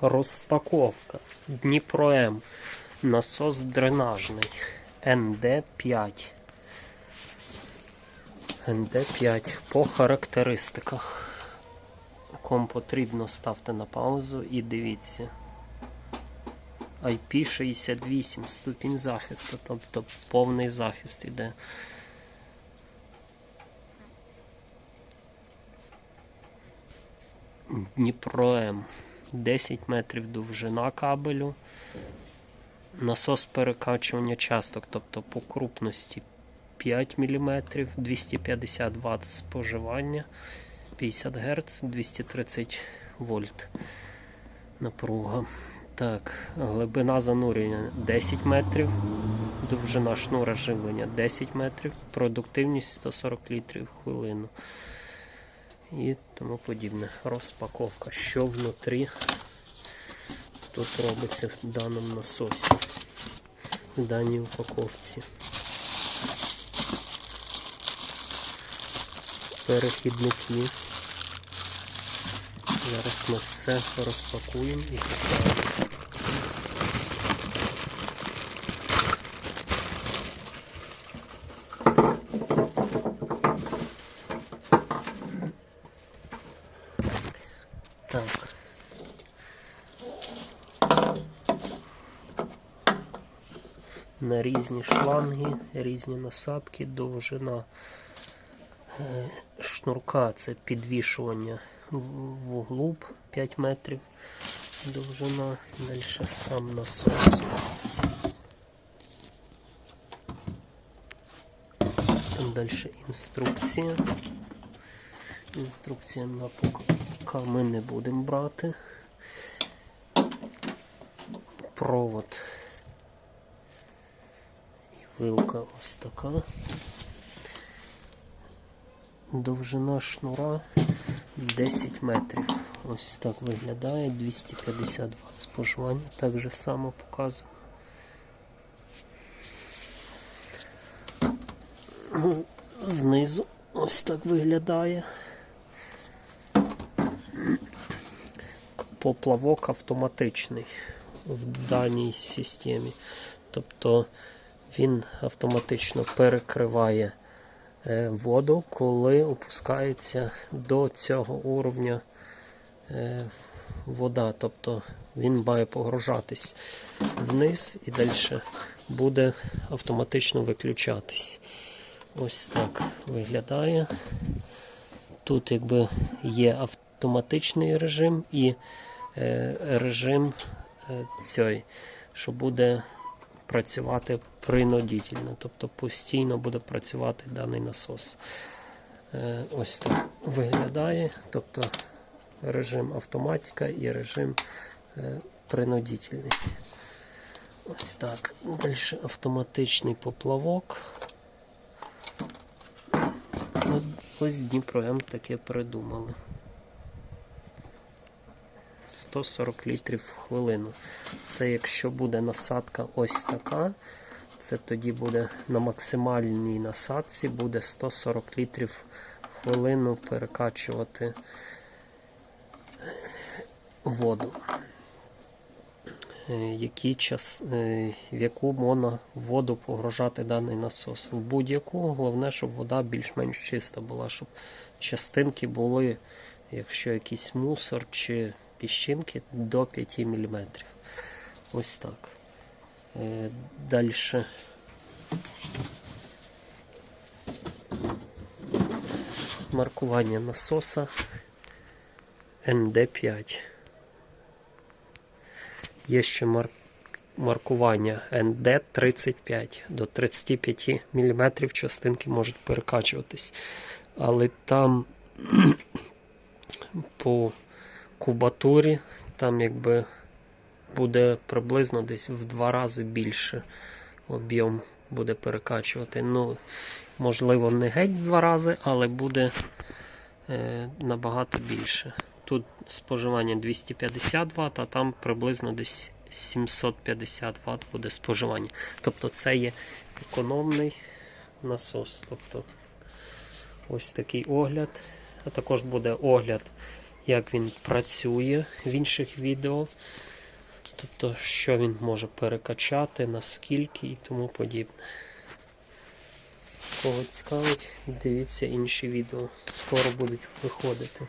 Розпаковка. Дніпро. Насос дренажний. НД5. НД5. По характеристиках. Кому потрібно, ставте на паузу і дивіться. IP68 ступінь захисту, тобто повний захист іде. Дніпро М. 10 метрів довжина кабелю. Насос перекачування часток, тобто по крупності 5 мм, 250 Вт споживання, 50 Гц, 230 вольт напруга. Так, глибина занурення 10 метрів, довжина шнура живлення 10 метрів, продуктивність 140 літрів в хвилину і тому подібне. Розпаковка. Що внутрі тут робиться в даному насосі, в даній упаковці. Перехідники. Зараз ми все розпакуємо і покажемо. Так. На різні шланги, різні насадки, довжина е, шнурка це підвішування в в углуб 5 метрів довжина, далі сам насос. Там далі інструкція. Інструкція на пока ми не будемо брати. Провод. І вилка ось така. Довжина шнура 10 метрів. Ось так виглядає, 250 Вт споживання, так же само показано. Знизу ось так виглядає. Поплавок автоматичний в даній системі. Тобто він автоматично перекриває е, воду, коли опускається до цього уровня е, вода. Тобто він має погружатись вниз і далі буде автоматично виключатись. Ось так виглядає. Тут якби є автоматичний режим і режим е, цей, що буде працювати принудительно, тобто постійно буде працювати даний насос. Е, ось так виглядає, тобто режим автоматика і режим е, принудительний. Ось так. Далі автоматичний поплавок. Ось Дніпро М таке придумали. 140 літрів в хвилину. Це якщо буде насадка ось така, це тоді буде на максимальній насадці буде 140 літрів в хвилину перекачувати воду. Е, Які час, е, в яку можна воду погружати даний насос. В будь-яку, головне, щоб вода більш-менш чиста була, щоб частинки були, якщо якийсь мусор чи піщинки, до 5 мм. Ось так. Далі. Маркування насоса ND5. Є ще мар... маркування ND35 до 35 мм частинки можуть перекачуватись. Але там по кубатурі там якби буде приблизно десь в два рази більше об'єм буде перекачувати. Ну, можливо, не геть в два рази, але буде е, набагато більше. Тут споживання 250 Вт, а там приблизно десь 750 Вт буде споживання. Тобто це є економний насос. Тобто ось такий огляд. А також буде огляд, як він працює в інших відео. Тобто, що він може перекачати, наскільки і тому подібне. Кого цікавить, дивіться інші відео. Скоро будуть виходити.